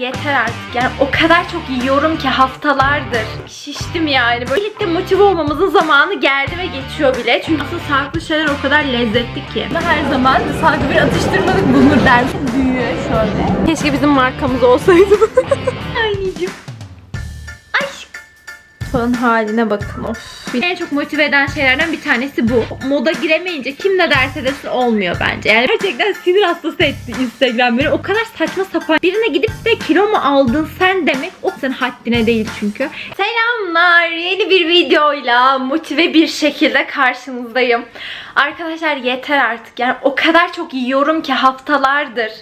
yeter artık. Yani o kadar çok yiyorum ki haftalardır. Şiştim yani. Birlikte motive olmamızın zamanı geldi ve geçiyor bile. Çünkü aslında sağlıklı şeyler o kadar lezzetli ki. Her zaman sağlıklı bir atıştırmalık bulunur dermiş. Büyüyor şöyle. Keşke bizim markamız olsaydı. Falan haline bakın of. En çok motive eden şeylerden bir tanesi bu. Moda giremeyince kim ne derse desin olmuyor bence. Yani gerçekten sinir hastası etti Instagram beni. O kadar saçma sapan. Birine gidip de kilo mu aldın sen demek o senin haddine değil çünkü. Selamlar. Yeni bir videoyla motive bir şekilde karşınızdayım. Arkadaşlar yeter artık. Yani o kadar çok yiyorum ki haftalardır.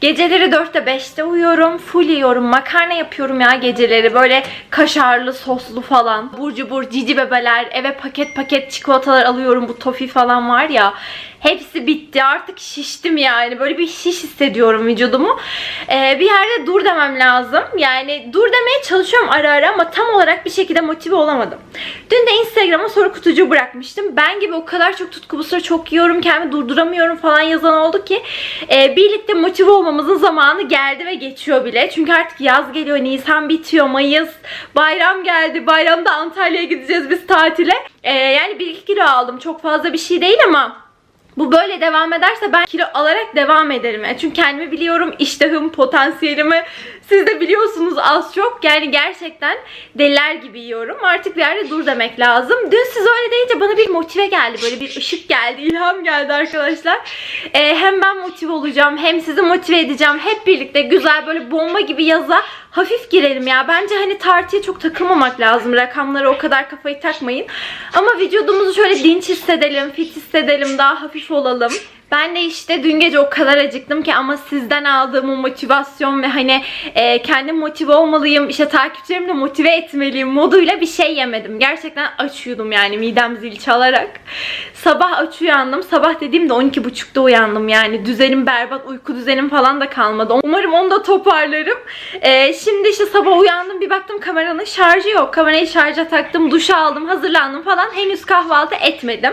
Geceleri 4'te 5'te uyuyorum. Full yiyorum. Makarna yapıyorum ya geceleri. Böyle kaşarlı, soslu falan. Burcu bur, cici bebeler. Eve paket paket çikolatalar alıyorum. Bu tofi falan var ya. Hepsi bitti. Artık şiştim yani. Böyle bir şiş hissediyorum vücudumu. Ee, bir yerde dur demem lazım. Yani dur demeye çalışıyorum ara ara ama tam olarak bir şekilde motive olamadım. Dün de Instagram'a soru kutucuğu bırakmıştım. Ben gibi o kadar çok tutkulu sıra çok yiyorum, kendimi durduramıyorum falan yazan oldu ki e, birlikte motive olmamızın zamanı geldi ve geçiyor bile. Çünkü artık yaz geliyor, Nisan bitiyor, Mayıs, bayram geldi. Bayramda Antalya'ya gideceğiz biz tatile. E, yani 1-2 kilo aldım. Çok fazla bir şey değil ama bu böyle devam ederse ben kilo alarak devam ederim. Yani çünkü kendimi biliyorum, iştahım, potansiyelimi siz de biliyorsunuz az çok. Yani gerçekten deliler gibi yiyorum. Artık bir yerde dur demek lazım. Dün siz öyle deyince bana bir motive geldi. Böyle bir ışık geldi, ilham geldi arkadaşlar. Ee, hem ben motive olacağım, hem sizi motive edeceğim. Hep birlikte güzel böyle bomba gibi yaza hafif girelim ya. Bence hani tartıya çok takılmamak lazım. Rakamlara o kadar kafayı takmayın. Ama vücudumuzu şöyle dinç hissedelim, fit hissedelim, daha hafif olalım. Ben de işte dün gece o kadar acıktım ki ama sizden aldığım o motivasyon ve hani e, kendim motive olmalıyım, işte takipçilerimi de motive etmeliyim moduyla bir şey yemedim. Gerçekten aç uyudum yani midem zil çalarak. Sabah aç uyandım. Sabah dediğimde 12.30'da uyandım yani. Düzenim berbat, uyku düzenim falan da kalmadı. Umarım onu da toparlarım. E, şimdi işte sabah uyandım bir baktım kameranın şarjı yok. Kamerayı şarja taktım, duş aldım, hazırlandım falan. Henüz kahvaltı etmedim.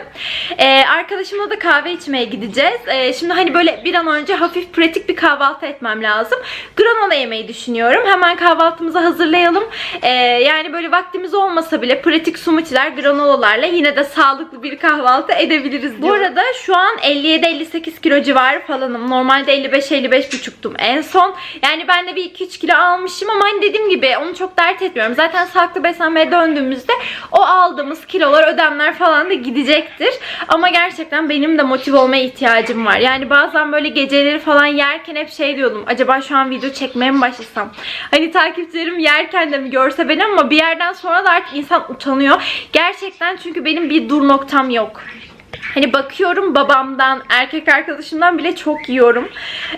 E, arkadaşımla da kahve içmeye gideceğiz. E, şimdi hani böyle bir an önce hafif pratik bir kahvaltı etmem lazım. Granola yemeyi düşünüyorum. Hemen kahvaltımızı hazırlayalım. E, yani böyle vaktimiz olmasa bile pratik smoothie'ler, granolalarla yine de sağlıklı bir kahvaltı edebiliriz Bu arada şu an 57-58 kilo civarı falanım. Normalde 55-55,5'tum en son. Yani ben de bir 2-3 kilo almışım ama hani dediğim gibi onu çok dert etmiyorum. Zaten sağlıklı beslenmeye döndüğümüzde o aldığımız kilolar, ödemler falan da gidecektir. Ama gerçekten benim de motive olmaya ihtiyacım var. Yani bazen böyle geceleri falan yerken hep şey diyordum. Acaba şu an video çekmeye mi başlasam? Hani takipçilerim yerken de mi görse beni ama bir yerden sonra da artık insan utanıyor. Gerçekten çünkü benim bir dur noktam yok. Hani bakıyorum babamdan, erkek arkadaşımdan bile çok yiyorum.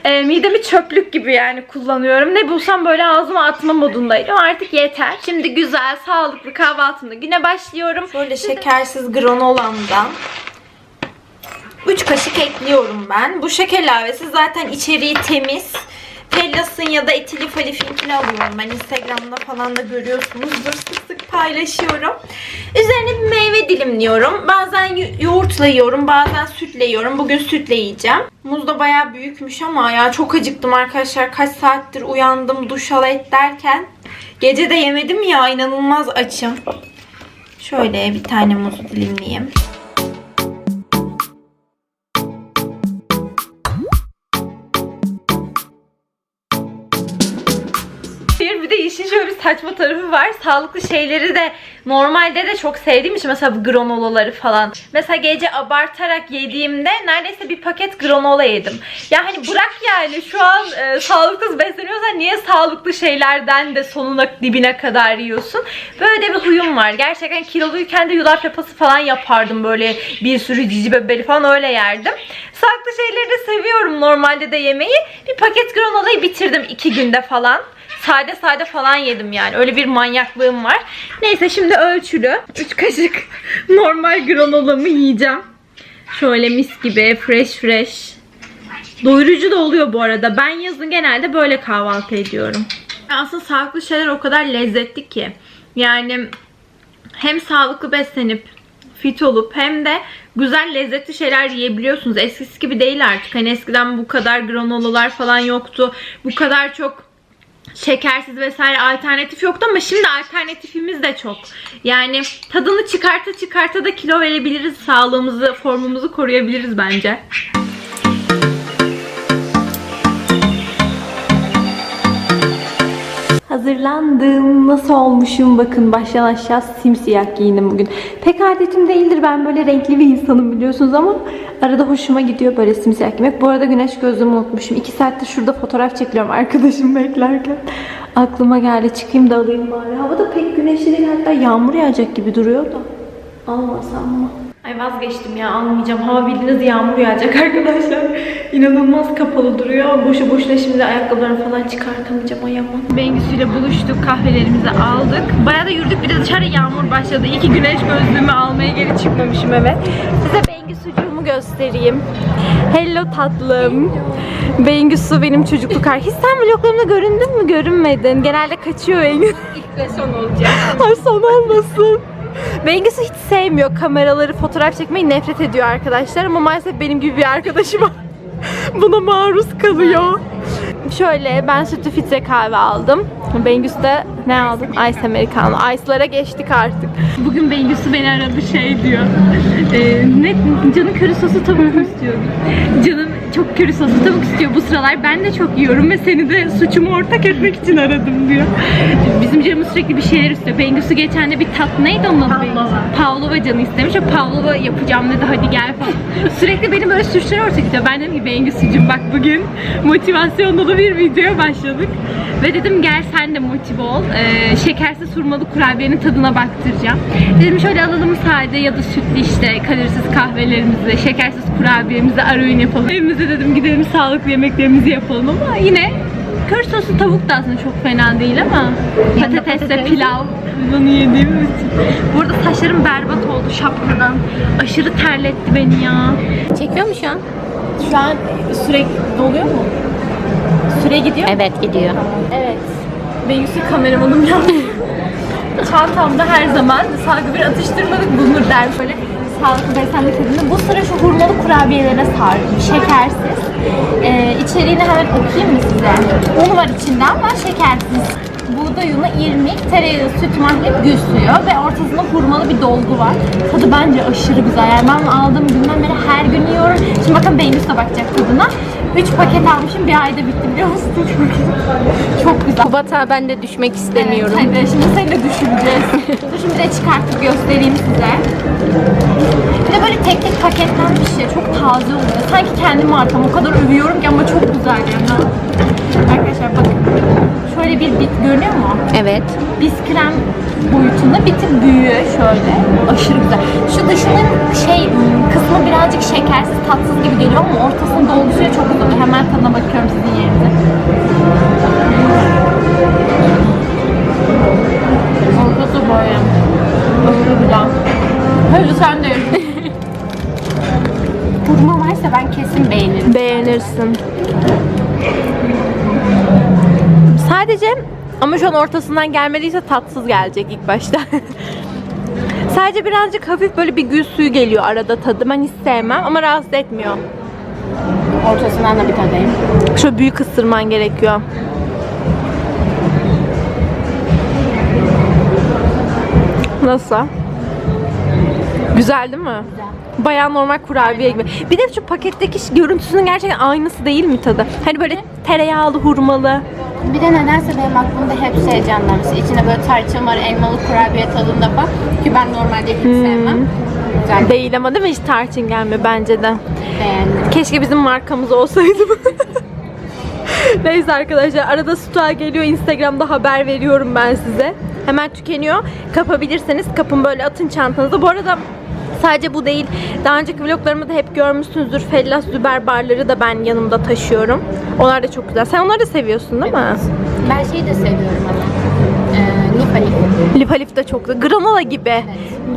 E, midemi çöplük gibi yani kullanıyorum. Ne bulsam böyle ağzıma atma modundayım. Artık yeter. Şimdi güzel, sağlıklı kahvaltımda güne başlıyorum. Böyle şekersiz granolamdan 3 kaşık ekliyorum ben. Bu şeker ilavesi zaten içeriği temiz. Pellas'ın ya da Etilif Alif'inkini alıyorum. Ben Instagram'da falan da görüyorsunuzdur. Sık sık paylaşıyorum. Üzerine bir meyve dilimliyorum. Bazen yo- yoğurtla yiyorum. Bazen sütle yiyorum. Bugün sütle yiyeceğim. Muz da bayağı büyükmüş ama ya çok acıktım arkadaşlar. Kaç saattir uyandım duş al et derken. Gece de yemedim ya inanılmaz açım. Şöyle bir tane muzu dilimleyeyim. Saçma tarafı var. Sağlıklı şeyleri de normalde de çok sevdiğim için mesela bu granolaları falan. Mesela gece abartarak yediğimde neredeyse bir paket granola yedim. Ya hani bırak yani şu an e, sağlıksız besleniyorsan niye sağlıklı şeylerden de sonuna dibine kadar yiyorsun? Böyle de bir huyum var. Gerçekten kiloluyken de yulaf yapası falan yapardım böyle bir sürü cici bebeli falan öyle yerdim. Sağlıklı şeyleri de seviyorum normalde de yemeyi. Bir paket granolayı bitirdim iki günde falan sade sade falan yedim yani. Öyle bir manyaklığım var. Neyse şimdi ölçülü 3 kaşık normal granolamı yiyeceğim. Şöyle mis gibi fresh fresh. Doyurucu da oluyor bu arada. Ben yazın genelde böyle kahvaltı ediyorum. Aslında sağlıklı şeyler o kadar lezzetli ki. Yani hem sağlıklı beslenip fit olup hem de güzel lezzetli şeyler yiyebiliyorsunuz. Eskisi gibi değil artık. Hani eskiden bu kadar granolalar falan yoktu. Bu kadar çok şekersiz vesaire alternatif yoktu ama şimdi alternatifimiz de çok. Yani tadını çıkarta çıkarta da kilo verebiliriz. Sağlığımızı, formumuzu koruyabiliriz bence. Hazırlandım. Nasıl olmuşum? Bakın baştan aşağı simsiyah giyindim bugün. Pek adetim değildir. Ben böyle renkli bir insanım biliyorsunuz ama arada hoşuma gidiyor böyle simsiyah giymek. Bu arada güneş gözlüğümü unutmuşum. 2 saattir şurada fotoğraf çekiyorum arkadaşım beklerken. Aklıma geldi. Çıkayım da alayım bari. Havada pek güneşli değil. Hatta yağmur yağacak gibi duruyor da. Almasam mı? Ay vazgeçtim ya almayacağım. Hava bildiğiniz yağmur yağacak arkadaşlar. İnanılmaz kapalı duruyor. Boşu boşuna şimdi ayakkabılarımı falan çıkartamayacağım ayağıma. Bengüsü ile buluştuk. Kahvelerimizi aldık. Bayağı da yürüdük. Bir de dışarı yağmur başladı. İyi ki güneş gözlüğümü almaya geri çıkmamışım eve. Size Bengüsücüğümü göstereyim. Hello tatlım. Bengüsü benim çocukluk arkadaşım. Hiç sen vloglarımda göründün mü? Görünmedin. Genelde kaçıyor Bengüsü. İlk ve son olacak. Ay son olmasın. Bengüsü hiç sevmiyor kameraları, fotoğraf çekmeyi nefret ediyor arkadaşlar ama maalesef benim gibi bir arkadaşım. Buna maruz kalıyor. Şöyle ben sütlü filtre kahve aldım. Bengüsü de ne aldım? Ice Americano. Ice'lara geçtik artık. Bugün Bengüsü beni aradı şey diyor. Ee, ne canım köri sosu tavuk istiyor. Canım çok köri sosu tavuk istiyor bu sıralar. Ben de çok yiyorum ve seni de suçumu ortak etmek için aradım diyor. Bizim canımız sürekli bir şeyler istiyor. Bengüsü geçen de bir tat neydi onun adı? Pavlova. Pavlova canı istemiş. O Pavlova yapacağım dedi hadi gel falan. sürekli beni böyle suçlar ortak ediyor. Ben dedim ki Bengüsücüm bak bugün motivasyon dolu bir videoya başladık. Ve dedim gel sen de motive ol. Ee, şekersiz hurmalı kurabiyenin tadına baktıracağım. Dedim şöyle alalım sade ya da sütlü işte kalorisiz kahvelerimizi, şekersiz kurabiyemizi ara öğün yapalım. Evimize dedim gidelim sağlıklı yemeklerimizi yapalım ama yine kör soslu tavuk da aslında çok fena değil ama patatesle pilav bunu yediğimiz için. Burada saçlarım berbat oldu şapkadan. Aşırı terletti beni ya. Çekiyor mu şu an? Şu an sürekli doluyor mu? Süre gidiyor mu? Evet gidiyor. Evet. Bengüsü kameramanım ya. Çantamda her zaman sağlıklı bir atıştırmalık bulunur der böyle sağlıklı beslenme tadında. Bu sıra şu hurmalı kurabiyelere sardım. Şekersiz. Ee, içeriğini hemen okuyayım mı size? Un var içinde ama şekersiz. Buğday unu, irmik, tereyağı, süt, mahlep, gül suyu ve ortasında hurmalı bir dolgu var. Tadı bence aşırı güzel. Yani ben aldığım günden beri her gün yiyorum. Şimdi bakın Bengüs de bakacak tadına. 3 paket almışım. Bir ayda bitti biliyor musun? Çok güzel. Kubat'a ben de düşmek istemiyorum. Evet, hadi şimdi seni de düşüneceğiz. Dur şimdi de çıkartıp göstereyim size. Bir de böyle tek tek paketlenmiş ya çok taze oluyor. Sanki kendi markam o kadar övüyorum ki ama çok güzel yani. Arkadaşlar bakın. Şöyle bir bit görünüyor mu? Evet. Biskrem boyutunda bir tık büyüyor şöyle. Aşırı tatsız gibi geliyor ama ortasının dolgusuyla çok oluyor. Hemen tadına bakıyorum sizin yerinize. Ortası böyle. Aşırı güzel. Hadi sen de Hurma varsa ben kesin beğenirim. Beğenirsin. Sadece ama şu an ortasından gelmediyse tatsız gelecek ilk başta. Sadece birazcık hafif böyle bir gül suyu geliyor arada tadı. Ben hiç sevmem ama rahatsız etmiyor. Ortasından da bir tadayım. Şöyle büyük ısırman gerekiyor. Nasıl? Güzel değil mi? Bayağı normal kurabiye gibi. Bir de şu paketteki görüntüsünün gerçekten aynısı değil mi tadı? Hani böyle tereyağlı, hurmalı. Bir de nedense benim aklımda hep şey canlanmış. İçine böyle tarçın var, elmalı kurabiye tadında falan. Ki ben normalde hiç sevmem. Güzel Değil ama değil mi? Hiç tarçın gelmiyor bence de. beğendim. Keşke bizim markamız olsaydı. Neyse arkadaşlar arada stoğa geliyor Instagram'da haber veriyorum ben size. Hemen tükeniyor. Kapabilirseniz kapın böyle atın çantanıza. Bu arada sadece bu değil. Daha önceki vloglarımı da hep görmüşsünüzdür. Fellas Züber barları da ben yanımda taşıyorum. Onlar da çok güzel. Sen onları da seviyorsun değil mi? Ben şeyi de seviyorum ama. Ee, Nifali. Lif Alif de çok güzel. Granola gibi.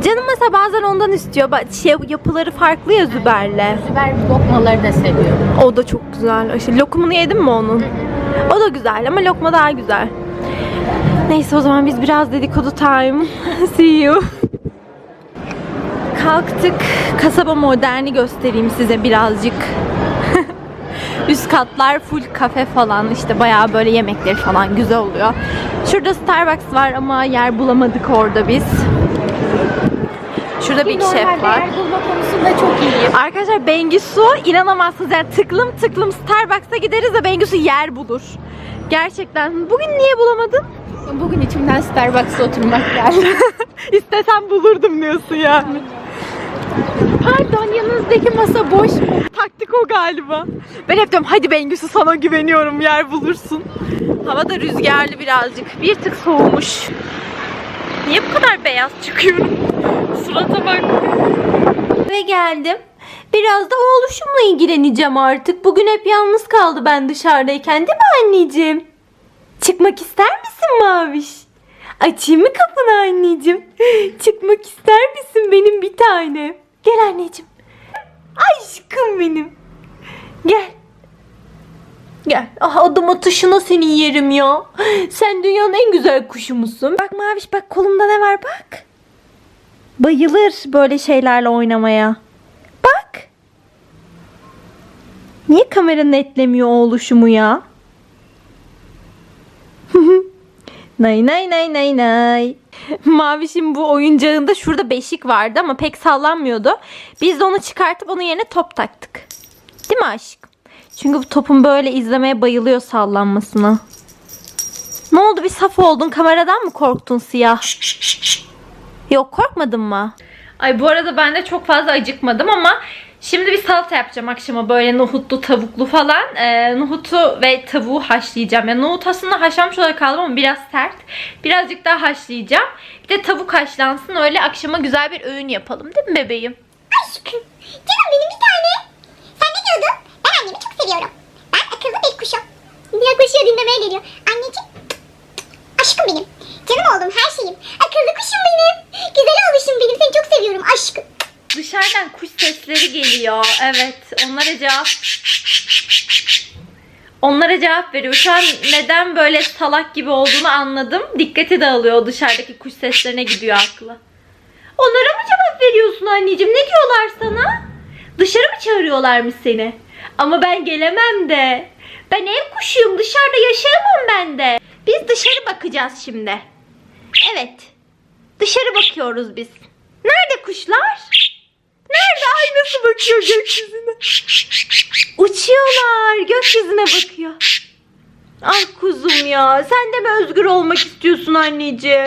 Canım mesela bazen ondan istiyor. Şey, yapıları farklı ya Züber'le. Biber lokmaları da seviyorum. O da çok güzel. Aşırı. Lokumunu yedin mi onun? O da güzel ama lokma daha güzel. Neyse o zaman biz biraz dedikodu time. See you. Kalktık. Kasaba moderni göstereyim size birazcık. Üst katlar full kafe falan işte bayağı böyle yemekleri falan güzel oluyor. Şurada Starbucks var ama yer bulamadık orada biz. Şurada Big Chef var. yer bulma konusunda çok iyiyim. Arkadaşlar Bengisu inanamazsınız yani tıklım tıklım Starbucks'a gideriz de Bengisu yer bulur. Gerçekten. Bugün niye bulamadın? Bugün içimden Starbucks'a oturmak geldi. İstesem bulurdum diyorsun ya. Pardon yanınızdaki masa boş mu? Taktik o galiba. Ben hep diyorum hadi Bengisu sana güveniyorum yer bulursun. Hava da rüzgarlı birazcık. Bir tık soğumuş. Niye bu kadar beyaz çıkıyorum? Surata bak. Ve geldim. Biraz da oğluşumla ilgileneceğim artık. Bugün hep yalnız kaldı ben dışarıdayken değil mi anneciğim? Çıkmak ister misin Maviş? Açayım mı kapını anneciğim? Çıkmak ister misin benim bir tane? Gel anneciğim. Aşkım benim. Gel. Gel. Ah adım atışına seni yerim ya. Sen dünyanın en güzel kuşu musun? Bak Maviş bak kolumda ne var bak. Bayılır böyle şeylerle oynamaya. Bak. Niye kamera netlemiyor oğluşumu ya? nay nay nay nay nay. Maviş'in bu oyuncağında şurada beşik vardı ama pek sallanmıyordu. Biz de onu çıkartıp onun yerine top taktık. Değil mi aşkım? Çünkü bu topun böyle izlemeye bayılıyor sallanmasına. Ne oldu bir saf oldun? Kameradan mı korktun siyah? Yok korkmadın mı? Ay bu arada ben de çok fazla acıkmadım ama şimdi bir salata yapacağım akşama böyle nohutlu tavuklu falan. Ee, nohutu ve tavuğu haşlayacağım. Yani nohut aslında haşlanmış olarak aldım ama biraz sert. Birazcık daha haşlayacağım. Bir de tavuk haşlansın öyle akşama güzel bir öğün yapalım değil mi bebeğim? Aşkım. Canım benim bir tane. Sen ne diyordun? Ben annemi çok seviyorum. Ben akıllı bir kuşum. Kuşu dinlemeye geliyor. Anneciğim. Aşkım benim. Canım oğlum her şeyim. Akıllı kuşum benim. Güzel olmuşum benim. Seni çok seviyorum aşkım. Dışarıdan kuş sesleri geliyor. Evet. Onlara cevap Onlara cevap veriyor. Şu an neden böyle salak gibi olduğunu anladım. Dikkati dağılıyor dışarıdaki kuş seslerine gidiyor aklı. Onlara mı cevap veriyorsun anneciğim? Ne diyorlar sana? Dışarı mı çağırıyorlarmış seni? Ama ben gelemem de. Ben ev kuşuyum. Dışarıda yaşayamam ben de. Biz dışarı bakacağız şimdi. Evet. Dışarı bakıyoruz biz. Nerede kuşlar? Nerede? Ay nasıl bakıyor gökyüzüne? Uçuyorlar. Gökyüzüne bakıyor. Ay kuzum ya. Sen de mi özgür olmak istiyorsun anneciğim?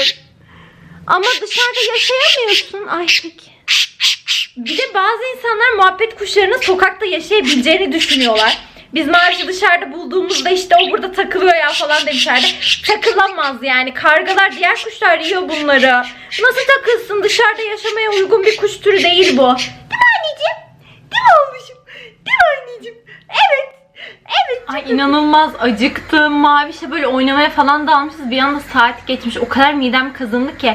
Ama dışarıda yaşayamıyorsun. Ay peki. Bir de bazı insanlar muhabbet kuşlarının sokakta yaşayabileceğini düşünüyorlar. Biz Mars'ı dışarıda bulduğumuzda işte o burada takılıyor ya falan demişlerdi. Takılamaz yani. Kargalar diğer kuşlar yiyor bunları. Nasıl takılsın? Dışarıda yaşamaya uygun bir kuş türü değil bu. Değil mi anneciğim? Değil mi oğluşum? Değil mi anneciğim? Evet. Evet. Ay inanılmaz acıktım. Mavişe böyle oynamaya falan dalmışız. Bir anda saat geçmiş. O kadar midem kazındı ki.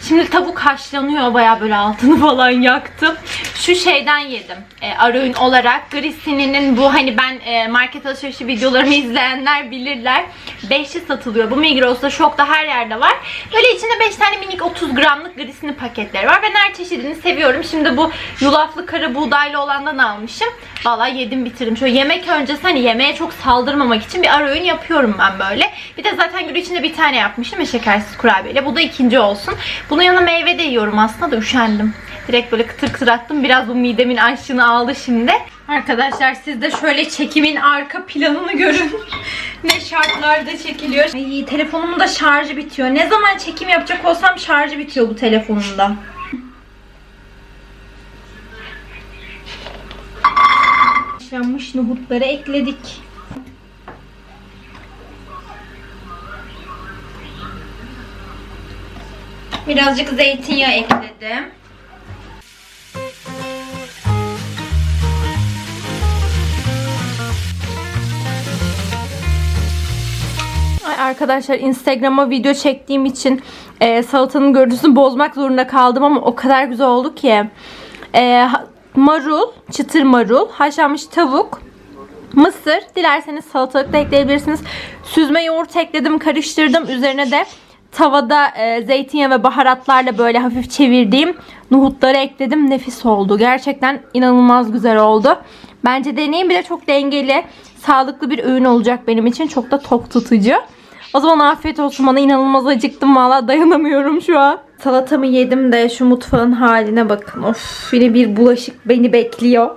Şimdi tavuk haşlanıyor. Baya böyle altını falan yaktım. Şu şeyden yedim. E, ara öğün olarak. Grissini'nin bu hani ben e, market alışverişi videolarımı izleyenler bilirler. Beşli satılıyor. Bu Migros'ta şokta her yerde var. Böyle içinde 5 tane minik 30 gramlık Grissini paketleri var. Ben her çeşidini seviyorum. Şimdi bu yulaflı kara buğdaylı olandan almışım. Vallahi yedim bitirdim. Şöyle yemek öncesi hani yemeğe çok saldırmamak için bir ara öğün yapıyorum ben böyle. Bir de zaten gün içinde bir tane yapmıştım ya şekersiz kurabiyeyle. Bu da ikinci olsun. Bunun yanına meyve de yiyorum aslında da üşendim. Direkt böyle kıtır kıtır attım. Biraz bu midemin açlığını aldı şimdi. Arkadaşlar siz de şöyle çekimin arka planını görün. ne şartlarda çekiliyor. Ay telefonumun da şarjı bitiyor. Ne zaman çekim yapacak olsam şarjı bitiyor bu telefonumda. Haşlanmış nohutları ekledik. Birazcık zeytinyağı ekledim. Arkadaşlar Instagram'a video çektiğim için e, salatanın görüntüsünü bozmak zorunda kaldım ama o kadar güzel oldu ki. E, marul, çıtır marul, haşlanmış tavuk, mısır. Dilerseniz salatalık da ekleyebilirsiniz. Süzme yoğurt ekledim, karıştırdım. Üzerine de tavada e, zeytinyağı ve baharatlarla böyle hafif çevirdiğim nohutları ekledim. Nefis oldu. Gerçekten inanılmaz güzel oldu. Bence deneyin. Bir de çok dengeli. sağlıklı bir öğün olacak benim için. Çok da tok tutucu. O zaman afiyet olsun bana inanılmaz acıktım valla dayanamıyorum şu an. Salatamı yedim de şu mutfağın haline bakın. Of yine bir bulaşık beni bekliyor.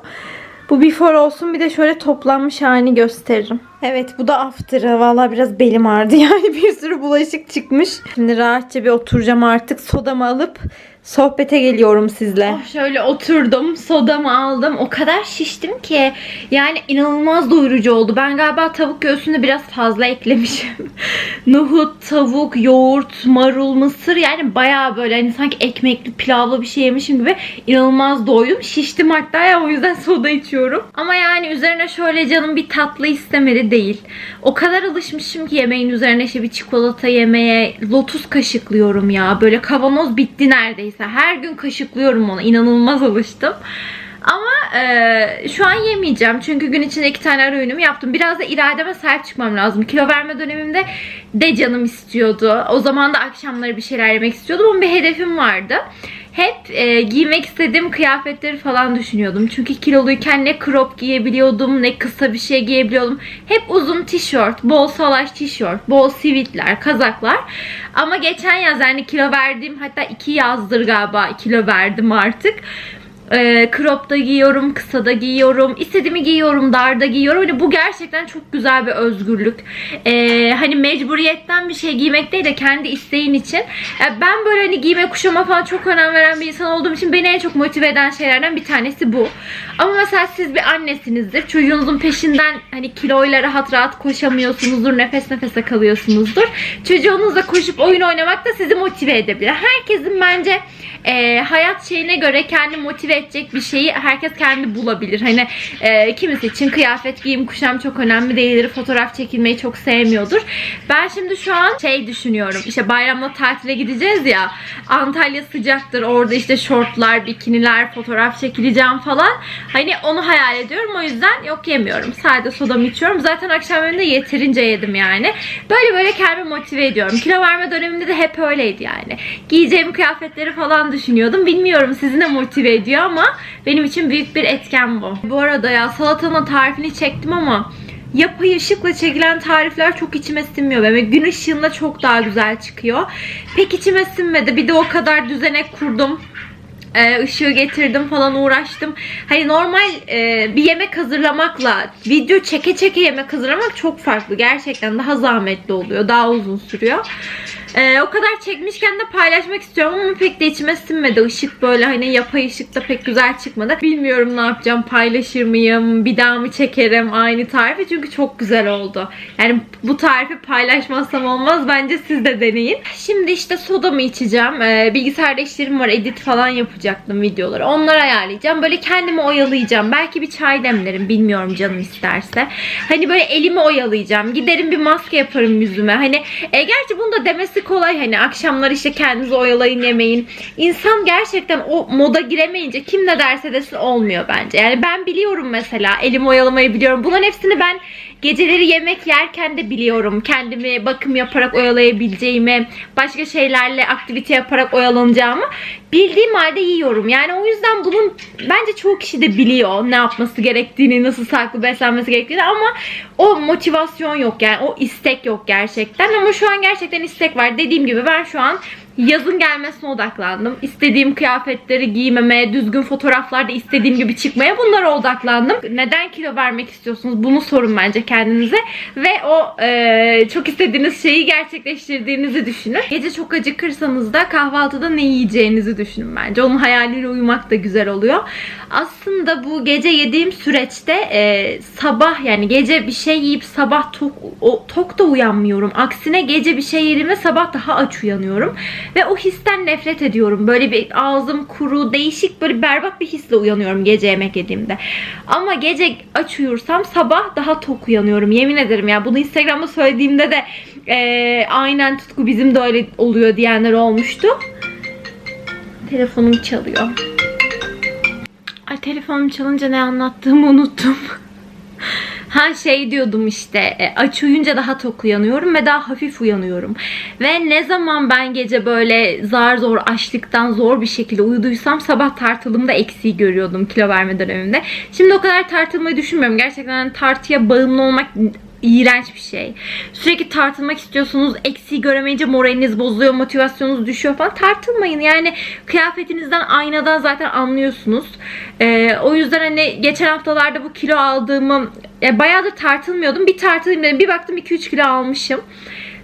Bu before olsun bir de şöyle toplanmış halini gösteririm. Evet bu da after'ı. Valla biraz belim ağrıdı yani bir sürü bulaşık çıkmış. Şimdi rahatça bir oturacağım artık. Sodamı alıp sohbete geliyorum sizle. Oh, şöyle oturdum. Sodamı aldım. O kadar şiştim ki. Yani inanılmaz doyurucu oldu. Ben galiba tavuk göğsünü biraz fazla eklemişim. Nohut, tavuk, yoğurt, marul, mısır yani bayağı böyle hani sanki ekmekli pilavlı bir şey yemişim gibi inanılmaz doydum. Şiştim hatta ya o yüzden soda içiyorum. Ama yani üzerine şöyle canım bir tatlı istemedi değil. O kadar alışmışım ki yemeğin üzerine işte bir çikolata yemeye lotus kaşıklıyorum ya. Böyle kavanoz bitti neredeyse. Her gün kaşıklıyorum onu. İnanılmaz alıştım. Ama e, şu an yemeyeceğim. Çünkü gün içinde iki tane ara öğünümü yaptım. Biraz da irademe sahip çıkmam lazım. Kilo verme dönemimde de canım istiyordu. O zaman da akşamları bir şeyler yemek istiyordum ama bir hedefim vardı. Hep e, giymek istediğim kıyafetleri falan düşünüyordum. Çünkü kiloluyken ne crop giyebiliyordum ne kısa bir şey giyebiliyordum. Hep uzun tişört, bol salaş tişört, bol sivitler, kazaklar. Ama geçen yaz yani kilo verdiğim hatta iki yazdır galiba kilo verdim artık. Ee, crop da giyiyorum, kısa da giyiyorum, istediğimi giyiyorum, dar da giyiyorum. Hani bu gerçekten çok güzel bir özgürlük. Ee, hani mecburiyetten bir şey giymek değil de kendi isteğin için. Yani ben böyle hani giyme kuşama falan çok önem veren bir insan olduğum için beni en çok motive eden şeylerden bir tanesi bu. Ama mesela siz bir annesinizdir. Çocuğunuzun peşinden hani kiloyla rahat rahat koşamıyorsunuzdur, nefes nefese kalıyorsunuzdur. Çocuğunuzla koşup oyun oynamak da sizi motive edebilir. Herkesin bence e, hayat şeyine göre kendi motive edecek bir şeyi herkes kendi bulabilir. Hani e, kimisi için kıyafet, giyim, kuşam çok önemli değildir. Fotoğraf çekilmeyi çok sevmiyordur. Ben şimdi şu an şey düşünüyorum. İşte bayramda tatile gideceğiz ya. Antalya sıcaktır. Orada işte şortlar, bikiniler, fotoğraf çekileceğim falan. Hani onu hayal ediyorum. O yüzden yok yemiyorum. Sade sodamı içiyorum. Zaten akşam yemeğinde yeterince yedim yani. Böyle böyle kendimi motive ediyorum. Kilo verme döneminde de hep öyleydi yani. Giyeceğim kıyafetleri falan düşünüyordum. Bilmiyorum sizi de motive ediyor ama benim için büyük bir etken bu. Bu arada ya salatanın tarifini çektim ama yapay ışıkla çekilen tarifler çok içime sinmiyor. Böyle gün ışığında çok daha güzel çıkıyor. Pek içime sinmedi. Bir de o kadar düzenek kurdum e, ışığı getirdim falan uğraştım. Hani normal e, bir yemek hazırlamakla video çeke çeke yemek hazırlamak çok farklı. Gerçekten daha zahmetli oluyor. Daha uzun sürüyor. E, o kadar çekmişken de paylaşmak istiyorum ama pek de içime sinmedi. Işık böyle hani yapay ışıkta pek güzel çıkmadı. Bilmiyorum ne yapacağım. Paylaşır mıyım? Bir daha mı çekerim aynı tarifi? Çünkü çok güzel oldu. Yani bu tarifi paylaşmazsam olmaz. Bence siz de deneyin. Şimdi işte sodamı içeceğim. E, bilgisayarda işlerim var. Edit falan yapacaktım videoları. Onları ayarlayacağım. Böyle kendimi oyalayacağım. Belki bir çay demlerim. Bilmiyorum canım isterse. Hani böyle elimi oyalayacağım. Giderim bir maske yaparım yüzüme. Hani e, gerçi bunu da demesi kolay. Hani akşamlar işte kendinizi oyalayın yemeyin. İnsan gerçekten o moda giremeyince kim ne derse desin olmuyor bence. Yani ben biliyorum mesela elimi oyalamayı biliyorum. Bunların hepsini ben geceleri yemek yerken de biliyorum. Kendimi bakım yaparak oyalayabileceğimi, başka şeylerle aktivite yaparak oyalanacağımı bildiğim halde yiyorum. Yani o yüzden bunun bence çoğu kişi de biliyor ne yapması gerektiğini, nasıl sağlıklı beslenmesi gerektiğini ama o motivasyon yok yani o istek yok gerçekten ama şu an gerçekten istek var. Dediğim gibi ben şu an yazın gelmesine odaklandım. İstediğim kıyafetleri giymeme, düzgün fotoğraflarda istediğim gibi çıkmaya bunlara odaklandım. Neden kilo vermek istiyorsunuz? Bunu sorun bence kendinize. Ve o e, çok istediğiniz şeyi gerçekleştirdiğinizi düşünün. Gece çok acıkırsanız da kahvaltıda ne yiyeceğinizi düşünün bence. Onun hayaliyle uyumak da güzel oluyor. Aslında bu gece yediğim süreçte e, sabah yani gece bir şey yiyip sabah tok, o, tok da uyanmıyorum. Aksine gece bir şey yedim ve sabah daha aç uyanıyorum. Ve o histen nefret ediyorum. Böyle bir ağzım kuru, değişik böyle berbat bir hisle uyanıyorum gece yemek yediğimde. Ama gece aç uyursam sabah daha tok uyanıyorum. Yemin ederim ya. Bunu Instagram'da söylediğimde de e, aynen Tutku bizim de öyle oluyor diyenler olmuştu. Telefonum çalıyor. Ay telefonum çalınca ne anlattığımı unuttum. Ha şey diyordum işte e, aç uyuyunca daha tok uyanıyorum ve daha hafif uyanıyorum. Ve ne zaman ben gece böyle zar zor açlıktan zor bir şekilde uyuduysam sabah tartılımda eksiği görüyordum kilo verme dönemimde. Şimdi o kadar tartılmayı düşünmüyorum. Gerçekten hani tartıya bağımlı olmak iğrenç bir şey. Sürekli tartılmak istiyorsunuz. Eksiği göremeyince moraliniz bozuluyor, motivasyonunuz düşüyor falan. Tartılmayın. Yani kıyafetinizden, aynadan zaten anlıyorsunuz. Ee, o yüzden hani geçen haftalarda bu kilo aldığımı e, bayağıdır tartılmıyordum. Bir tartılayım dedim. Bir baktım 2-3 kilo almışım.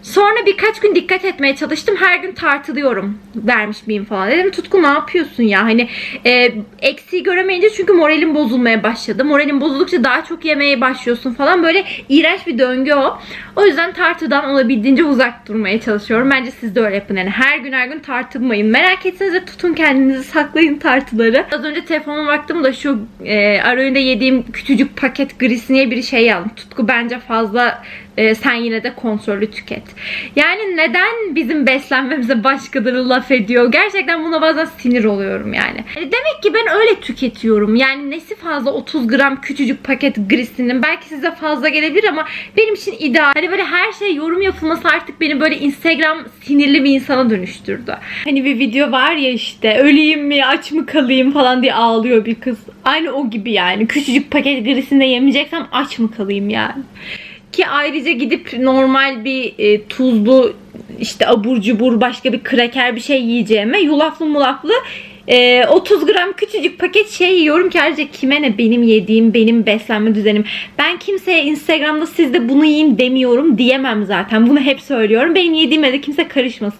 Sonra birkaç gün dikkat etmeye çalıştım. Her gün tartılıyorum vermiş miyim falan. Dedim Tutku ne yapıyorsun ya? Hani e, eksiği göremeyince çünkü moralim bozulmaya başladı. Moralim bozuldukça daha çok yemeye başlıyorsun falan. Böyle iğrenç bir döngü o. O yüzden tartıdan olabildiğince uzak durmaya çalışıyorum. Bence siz de öyle yapın. Yani her gün her gün tartılmayın. Merak etseniz de tutun kendinizi saklayın tartıları. Az önce telefona baktım da şu e, ara öğünde yediğim küçücük paket grisiniye bir şey aldım. Tutku bence fazla e, sen yine de kontrollü tüket. Yani neden bizim beslenmemize başkaları laf ediyor? Gerçekten buna bazen sinir oluyorum yani. E, Demek ki ben öyle tüketiyorum. Yani nesi fazla 30 gram küçücük paket grisinin. Belki size fazla gelebilir ama benim için ideal. Hani böyle her şey yorum yapılması artık beni böyle Instagram sinirli bir insana dönüştürdü. Hani bir video var ya işte öleyim mi aç mı kalayım falan diye ağlıyor bir kız. Aynı o gibi yani. Küçücük paket grisinde yemeyeceksem aç mı kalayım yani. Ki ayrıca gidip normal bir e, tuzlu işte abur cubur başka bir kraker bir şey yiyeceğime yulaflı mulaflı e, 30 gram küçücük paket şey yiyorum ki ayrıca kime ne benim yediğim benim beslenme düzenim. Ben kimseye Instagram'da siz de bunu yiyin demiyorum diyemem zaten. Bunu hep söylüyorum. Benim yediğime de kimse karışmasın.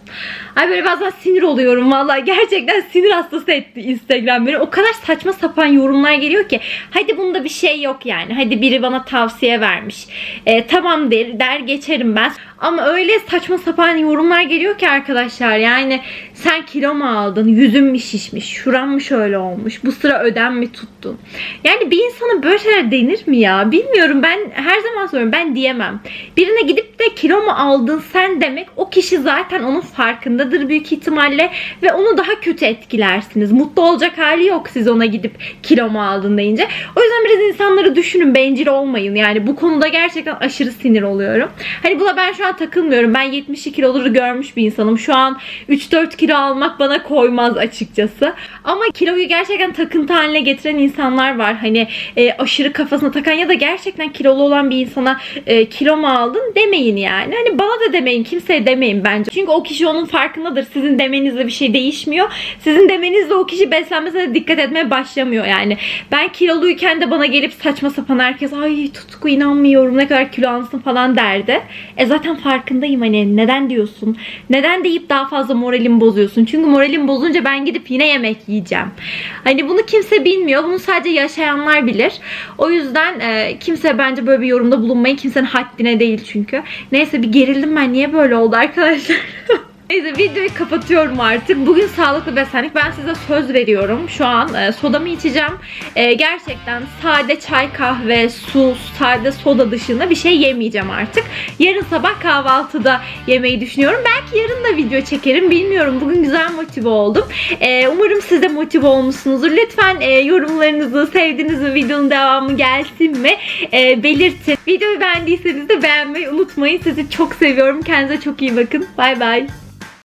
Ay böyle bazen sinir oluyorum vallahi gerçekten sinir hastası etti Instagram beni. O kadar saçma sapan yorumlar geliyor ki hadi bunda bir şey yok yani. Hadi biri bana tavsiye vermiş. E, tamam der, der geçerim ben. Ama öyle saçma sapan yorumlar geliyor ki arkadaşlar yani sen kilo mu aldın? Yüzün mü şişmiş? Şuran mı şöyle olmuş? Bu sıra ödem mi tuttun? Yani bir insana böyle şeyler denir mi ya? Bilmiyorum ben her zaman söylüyorum ben diyemem. Birine gidip de kilo mu aldın sen demek o kişi zaten onun farkındadır büyük ihtimalle ve onu daha kötü etkilersiniz. Mutlu olacak hali yok siz ona gidip kilo mu aldın deyince. O yüzden biraz insanları düşünün bencil olmayın. Yani bu konuda gerçekten aşırı sinir oluyorum. Hani buna ben şu an takılmıyorum. Ben 72 kiloları görmüş bir insanım. Şu an 3-4 kilo almak bana koymaz açıkçası. Ama kiloyu gerçekten takıntı haline getiren insanlar var. Hani e, aşırı kafasına takan ya da gerçekten kilolu olan bir insana e, kilo mu aldın demeyin yani. Hani bana da demeyin, kimseye demeyin bence. Çünkü o kişi onun farkındadır. Sizin demenizle bir şey değişmiyor. Sizin demenizle o kişi beslenmesine dikkat etmeye başlamıyor yani. Ben kiloluyken de bana gelip saçma sapan herkes ay tutku inanmıyorum ne kadar kilo almışsın falan derdi. E zaten farkındayım hani neden diyorsun? Neden deyip daha fazla moralimi bozuyorsun? Çünkü moralim bozunca ben gidip yine yemek yiyeceğim. Hani bunu kimse bilmiyor. Bunu sadece yaşayanlar bilir. O yüzden e, kimse bence böyle bir yorumda bulunmayın. Kimsenin haddine değil çünkü. Neyse bir gerildim ben. Niye böyle oldu arkadaşlar? Neyse videoyu kapatıyorum artık. Bugün sağlıklı beslendik. Ben size söz veriyorum. Şu an e, sodamı içeceğim. E, gerçekten sade çay, kahve, su, sade soda dışında bir şey yemeyeceğim artık. Yarın sabah kahvaltıda yemeyi düşünüyorum. Belki yarın da video çekerim. Bilmiyorum. Bugün güzel motive oldum. E, umarım siz de motive olmuşsunuzdur. Lütfen e, yorumlarınızı, sevdiğiniz mi, videonun devamı gelsin mi e, belirtin. Videoyu beğendiyseniz de beğenmeyi unutmayın. Sizi çok seviyorum. Kendinize çok iyi bakın. Bay bay.